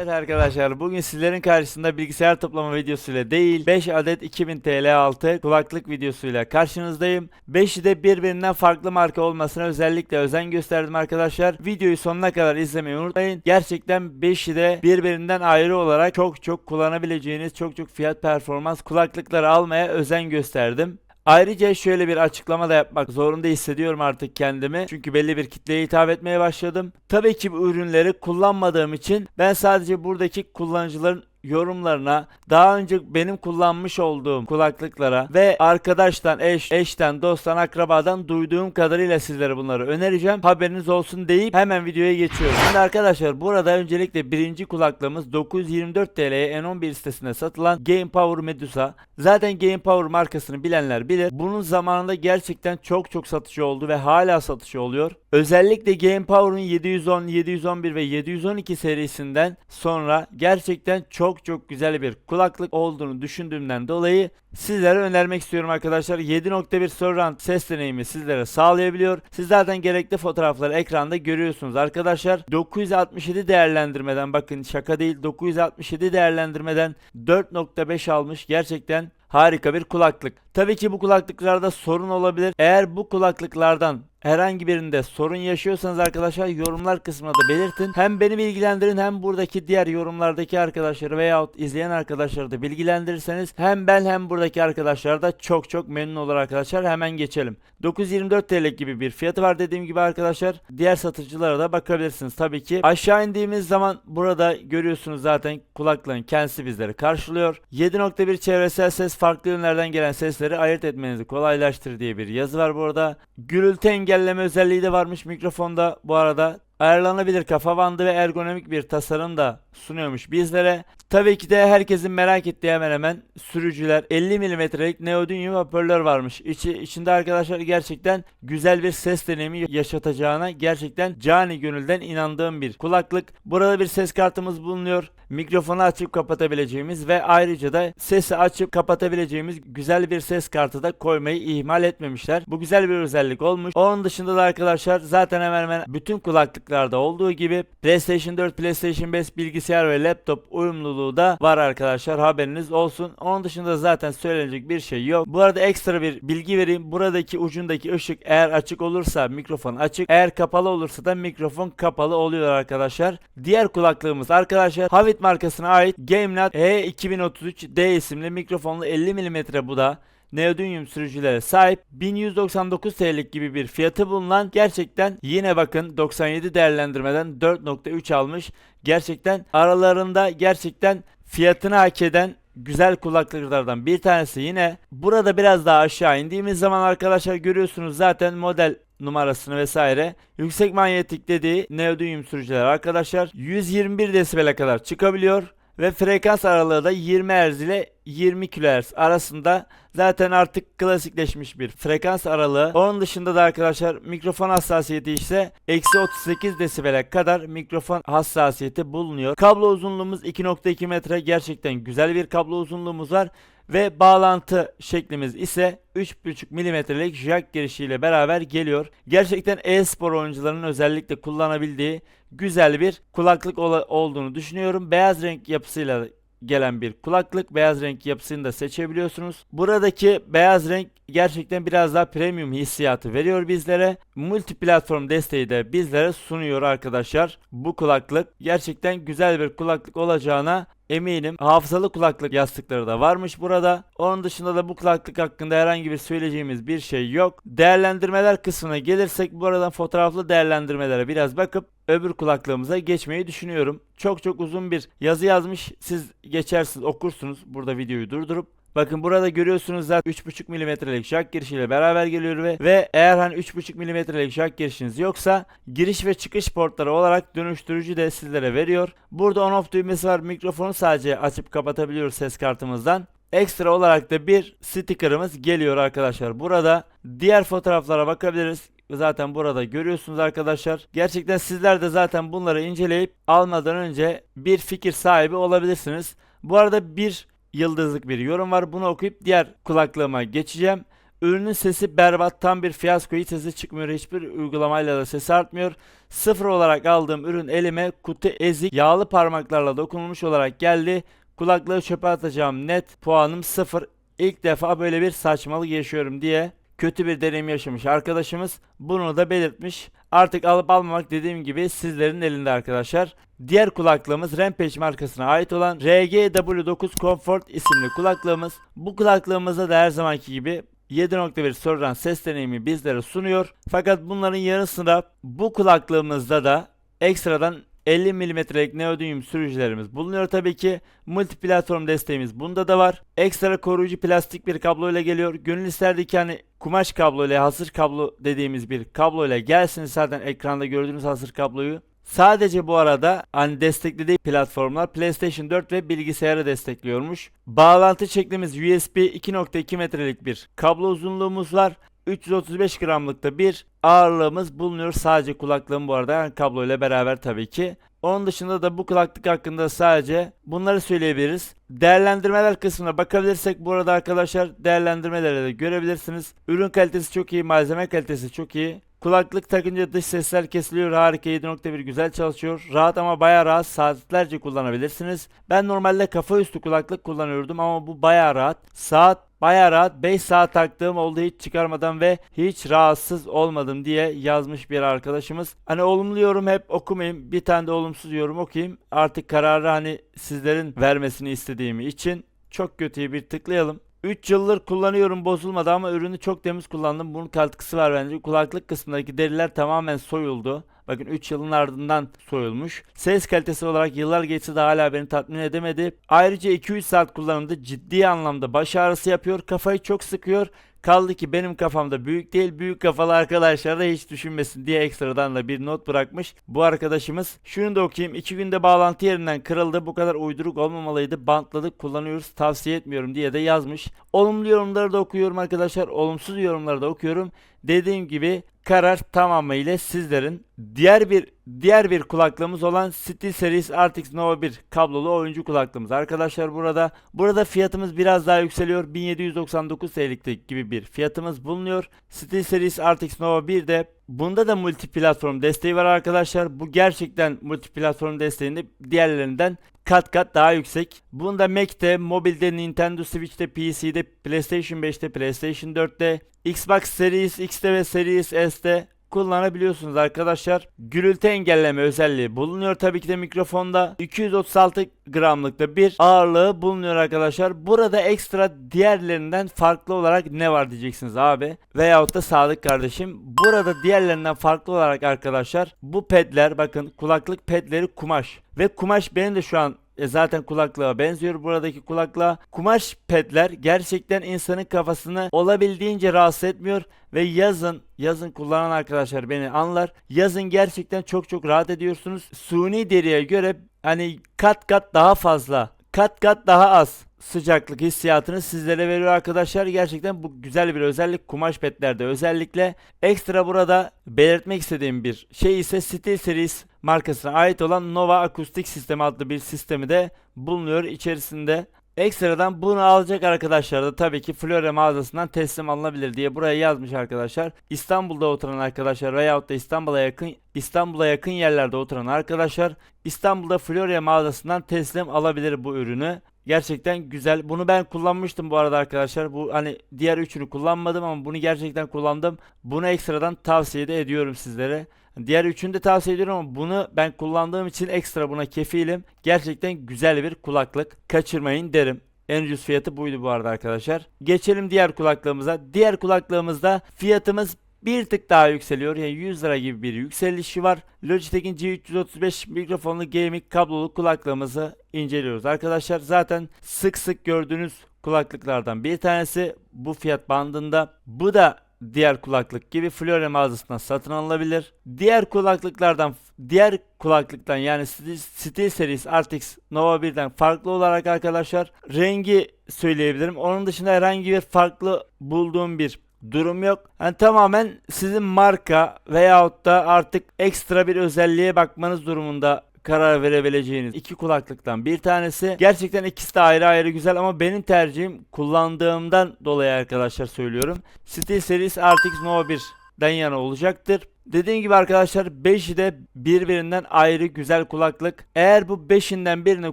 Evet arkadaşlar bugün sizlerin karşısında bilgisayar toplama videosuyla değil 5 adet 2000 TL altı kulaklık videosuyla karşınızdayım. 5'i de birbirinden farklı marka olmasına özellikle özen gösterdim arkadaşlar. Videoyu sonuna kadar izlemeyi unutmayın. Gerçekten 5'i de birbirinden ayrı olarak çok çok kullanabileceğiniz çok çok fiyat performans kulaklıkları almaya özen gösterdim. Ayrıca şöyle bir açıklama da yapmak zorunda hissediyorum artık kendimi. Çünkü belli bir kitleye hitap etmeye başladım. Tabii ki bu ürünleri kullanmadığım için ben sadece buradaki kullanıcıların yorumlarına daha önce benim kullanmış olduğum kulaklıklara ve arkadaştan, eş, eşten, dosttan, akrabadan duyduğum kadarıyla sizlere bunları önereceğim. Haberiniz olsun deyip hemen videoya geçiyorum. Şimdi arkadaşlar burada öncelikle birinci kulaklığımız 924 TL'ye N11 sitesinde satılan Game Power Medusa. Zaten Game Power markasını bilenler bilir. Bunun zamanında gerçekten çok çok satışı oldu ve hala satışı oluyor. Özellikle Game Power'ın 710, 711 ve 712 serisinden sonra gerçekten çok çok güzel bir kulaklık olduğunu düşündüğümden dolayı sizlere önermek istiyorum arkadaşlar. 7.1 surround ses deneyimi sizlere sağlayabiliyor. Siz zaten gerekli fotoğrafları ekranda görüyorsunuz arkadaşlar. 967 değerlendirmeden bakın şaka değil 967 değerlendirmeden 4.5 almış. Gerçekten harika bir kulaklık. Tabii ki bu kulaklıklarda sorun olabilir. Eğer bu kulaklıklardan herhangi birinde sorun yaşıyorsanız arkadaşlar yorumlar kısmına da belirtin. Hem beni bilgilendirin hem buradaki diğer yorumlardaki arkadaşları veyahut izleyen arkadaşları da bilgilendirirseniz hem ben hem buradaki arkadaşlar da çok çok memnun olur arkadaşlar. Hemen geçelim. 924 TL gibi bir fiyatı var dediğim gibi arkadaşlar. Diğer satıcılara da bakabilirsiniz tabii ki. Aşağı indiğimiz zaman burada görüyorsunuz zaten kulaklığın kendisi bizleri karşılıyor. 7.1 çevresel ses farklı yönlerden gelen sesleri ayırt etmenizi kolaylaştır diye bir yazı var burada. Gürültü engelleme özelliği de varmış mikrofonda bu arada. Ayarlanabilir kafa bandı ve ergonomik bir tasarım da sunuyormuş bizlere. Tabii ki de herkesin merak ettiği hemen hemen sürücüler 50 mm'lik neodymium hoparlör varmış. İçi, içinde arkadaşlar gerçekten güzel bir ses deneyimi yaşatacağına gerçekten cani gönülden inandığım bir kulaklık. Burada bir ses kartımız bulunuyor. Mikrofonu açıp kapatabileceğimiz ve ayrıca da sesi açıp kapatabileceğimiz güzel bir ses kartı da koymayı ihmal etmemişler. Bu güzel bir özellik olmuş. Onun dışında da arkadaşlar zaten hemen hemen bütün kulaklıklarda olduğu gibi PlayStation 4, PlayStation 5 bilgisayar ve laptop uyumluluğu da var arkadaşlar haberiniz olsun. Onun dışında zaten söylenecek bir şey yok. Bu arada ekstra bir bilgi vereyim. Buradaki ucundaki ışık eğer açık olursa mikrofon açık. Eğer kapalı olursa da mikrofon kapalı oluyor arkadaşlar. Diğer kulaklığımız arkadaşlar Havit markasına ait GameNat E2033D isimli mikrofonlu 50 mm bu da neodymium sürücülere sahip 1199 TL'lik gibi bir fiyatı bulunan gerçekten yine bakın 97 değerlendirmeden 4.3 almış. Gerçekten aralarında gerçekten fiyatını hak eden güzel kulaklıklardan bir tanesi yine. Burada biraz daha aşağı indiğimiz zaman arkadaşlar görüyorsunuz zaten model numarasını vesaire. Yüksek manyetik dediği neodymium sürücüler arkadaşlar 121 desibele kadar çıkabiliyor ve frekans aralığı da 20 Hz ile 20 kHz arasında zaten artık klasikleşmiş bir frekans aralığı. Onun dışında da arkadaşlar mikrofon hassasiyeti ise eksi 38 desibele kadar mikrofon hassasiyeti bulunuyor. Kablo uzunluğumuz 2.2 metre gerçekten güzel bir kablo uzunluğumuz var. Ve bağlantı şeklimiz ise 3.5 mm'lik jack girişiyle beraber geliyor. Gerçekten e-spor oyuncularının özellikle kullanabildiği güzel bir kulaklık olduğunu düşünüyorum. Beyaz renk yapısıyla gelen bir kulaklık. Beyaz renk yapısını da seçebiliyorsunuz. Buradaki beyaz renk gerçekten biraz daha premium hissiyatı veriyor bizlere. Multi platform desteği de bizlere sunuyor arkadaşlar. Bu kulaklık gerçekten güzel bir kulaklık olacağına eminim. Hafızalı kulaklık yastıkları da varmış burada. Onun dışında da bu kulaklık hakkında herhangi bir söyleyeceğimiz bir şey yok. Değerlendirmeler kısmına gelirsek bu aradan fotoğraflı değerlendirmelere biraz bakıp öbür kulaklığımıza geçmeyi düşünüyorum. Çok çok uzun bir yazı yazmış. Siz geçersiniz okursunuz burada videoyu durdurup. Bakın burada görüyorsunuz zaten 3.5 mm'lik jack girişiyle beraber geliyor ve ve eğer hani 3.5 mm'lik jack girişiniz yoksa giriş ve çıkış portları olarak dönüştürücü de sizlere veriyor. Burada on off düğmesi var. Mikrofonu sadece açıp kapatabiliyoruz ses kartımızdan. Ekstra olarak da bir sticker'ımız geliyor arkadaşlar. Burada diğer fotoğraflara bakabiliriz. Zaten burada görüyorsunuz arkadaşlar. Gerçekten sizler de zaten bunları inceleyip almadan önce bir fikir sahibi olabilirsiniz. Bu arada bir yıldızlık bir yorum var. Bunu okuyup diğer kulaklığıma geçeceğim. Ürünün sesi berbat tam bir fiyasko hiç sesi çıkmıyor hiçbir uygulamayla da sesi artmıyor. Sıfır olarak aldığım ürün elime kutu ezik yağlı parmaklarla dokunulmuş olarak geldi. Kulaklığı çöpe atacağım net puanım sıfır. İlk defa böyle bir saçmalık yaşıyorum diye kötü bir deneyim yaşamış arkadaşımız. Bunu da belirtmiş. Artık alıp almamak dediğim gibi sizlerin elinde arkadaşlar. Diğer kulaklığımız Rampage markasına ait olan RGW9 Comfort isimli kulaklığımız. Bu kulaklığımızda da her zamanki gibi 7.1 Surround ses deneyimi bizlere sunuyor. Fakat bunların yanı sıra bu kulaklığımızda da ekstradan 50 mm'lik neodymium sürücülerimiz bulunuyor tabii ki. Multiplatform desteğimiz bunda da var. Ekstra koruyucu plastik bir kablo ile geliyor. Gönül isterdi ki hani kumaş kablo ile hasır kablo dediğimiz bir kablo ile gelsin zaten ekranda gördüğünüz hasır kabloyu. Sadece bu arada hani desteklediği platformlar PlayStation 4 ve bilgisayarı destekliyormuş. Bağlantı şeklimiz USB 2.2 metrelik bir kablo uzunluğumuz var. 335 gramlıkta bir ağırlığımız bulunuyor sadece kulaklığım bu arada yani kablo ile beraber tabii ki. Onun dışında da bu kulaklık hakkında sadece bunları söyleyebiliriz. Değerlendirmeler kısmına bakabilirsek burada arkadaşlar değerlendirmeleri de görebilirsiniz. Ürün kalitesi çok iyi, malzeme kalitesi çok iyi. Kulaklık takınca dış sesler kesiliyor. Harika 7.1 güzel çalışıyor. Rahat ama baya rahat saatlerce kullanabilirsiniz. Ben normalde kafa üstü kulaklık kullanıyordum ama bu baya rahat. Saat Baya rahat 5 saat taktığım oldu hiç çıkarmadan ve hiç rahatsız olmadım diye yazmış bir arkadaşımız. Hani olumlu yorum hep okumayayım. Bir tane de olumsuz yorum okuyayım. Artık kararı hani sizlerin vermesini istediğim için çok kötüyü bir tıklayalım. 3 yıldır kullanıyorum bozulmadı ama ürünü çok temiz kullandım. Bunun katkısı var bence. Kulaklık kısmındaki deriler tamamen soyuldu. Bakın 3 yılın ardından soyulmuş. Ses kalitesi olarak yıllar geçse de hala beni tatmin edemedi. Ayrıca 2-3 saat kullanımda ciddi anlamda baş ağrısı yapıyor. Kafayı çok sıkıyor. Kaldı ki benim kafamda büyük değil büyük kafalı arkadaşlar da hiç düşünmesin diye ekstradan da bir not bırakmış. Bu arkadaşımız şunu da okuyayım. 2 günde bağlantı yerinden kırıldı. Bu kadar uyduruk olmamalıydı. Bantladık kullanıyoruz. Tavsiye etmiyorum diye de yazmış. Olumlu yorumları da okuyorum arkadaşlar. Olumsuz yorumları da okuyorum. Dediğim gibi karar tamamıyla sizlerin. Diğer bir diğer bir kulaklığımız olan SteelSeries RTX Nova 1 kablolu oyuncu kulaklığımız. Arkadaşlar burada burada fiyatımız biraz daha yükseliyor. 1799 TL'lik gibi bir fiyatımız bulunuyor. SteelSeries RTX Nova 1 de Bunda da multi platform desteği var arkadaşlar. Bu gerçekten multi platform desteğinde diğerlerinden kat kat daha yüksek. Bunda Mac'te, mobilde, Nintendo Switch'te, PC'de, PlayStation 5'te, PlayStation 4'te, Xbox Series X'te ve Series S'te kullanabiliyorsunuz arkadaşlar. Gürültü engelleme özelliği bulunuyor tabii ki de mikrofonda. 236 gramlıkta bir ağırlığı bulunuyor arkadaşlar. Burada ekstra diğerlerinden farklı olarak ne var diyeceksiniz abi. Veyahut da Sadık kardeşim. Burada diğerlerinden farklı olarak arkadaşlar bu pedler bakın kulaklık pedleri kumaş. Ve kumaş benim de şu an e zaten kulaklığa benziyor buradaki kulaklığa. Kumaş pedler gerçekten insanın kafasını olabildiğince rahatsız etmiyor ve yazın yazın kullanan arkadaşlar beni anlar. Yazın gerçekten çok çok rahat ediyorsunuz. Suni deriye göre hani kat kat daha fazla, kat kat daha az sıcaklık hissiyatını sizlere veriyor arkadaşlar. Gerçekten bu güzel bir özellik kumaş petlerde özellikle. Ekstra burada belirtmek istediğim bir şey ise SteelSeries markasına ait olan Nova Akustik Sistemi adlı bir sistemi de bulunuyor içerisinde. Ekstradan bunu alacak arkadaşlar da tabii ki Flora mağazasından teslim alınabilir diye buraya yazmış arkadaşlar. İstanbul'da oturan arkadaşlar veyahut da İstanbul'a yakın İstanbul'a yakın yerlerde oturan arkadaşlar İstanbul'da Flora mağazasından teslim alabilir bu ürünü. Gerçekten güzel. Bunu ben kullanmıştım bu arada arkadaşlar. Bu hani diğer üçünü kullanmadım ama bunu gerçekten kullandım. Bunu ekstradan tavsiye de ediyorum sizlere. Diğer üçünü de tavsiye ediyorum ama bunu ben kullandığım için ekstra buna kefilim. Gerçekten güzel bir kulaklık. Kaçırmayın derim. En ucuz fiyatı buydu bu arada arkadaşlar. Geçelim diğer kulaklığımıza. Diğer kulaklığımızda fiyatımız bir tık daha yükseliyor. Yani 100 lira gibi bir yükselişi var. Logitech'in G335 mikrofonlu gaming kablolu kulaklığımızı inceliyoruz. Arkadaşlar zaten sık sık gördüğünüz kulaklıklardan bir tanesi bu fiyat bandında. Bu da diğer kulaklık gibi Flore mağazasından satın alınabilir. Diğer kulaklıklardan diğer kulaklıktan yani SteelSeries RTX Nova 1'den farklı olarak arkadaşlar rengi söyleyebilirim. Onun dışında herhangi bir farklı bulduğum bir durum yok. Yani tamamen sizin marka veyahut da artık ekstra bir özelliğe bakmanız durumunda karar verebileceğiniz iki kulaklıktan bir tanesi. Gerçekten ikisi de ayrı ayrı güzel ama benim tercihim kullandığımdan dolayı arkadaşlar söylüyorum. SteelSeries RTX Nova 1'den yana olacaktır. Dediğim gibi arkadaşlar 5'i de birbirinden ayrı güzel kulaklık. Eğer bu 5'inden birini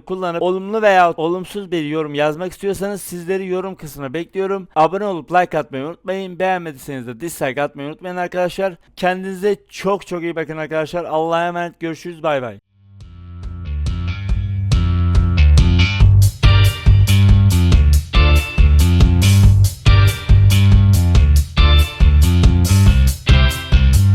kullanıp olumlu veya olumsuz bir yorum yazmak istiyorsanız sizleri yorum kısmına bekliyorum. Abone olup like atmayı unutmayın. Beğenmediyseniz de dislike atmayı unutmayın arkadaşlar. Kendinize çok çok iyi bakın arkadaşlar. Allah'a emanet görüşürüz bay bay.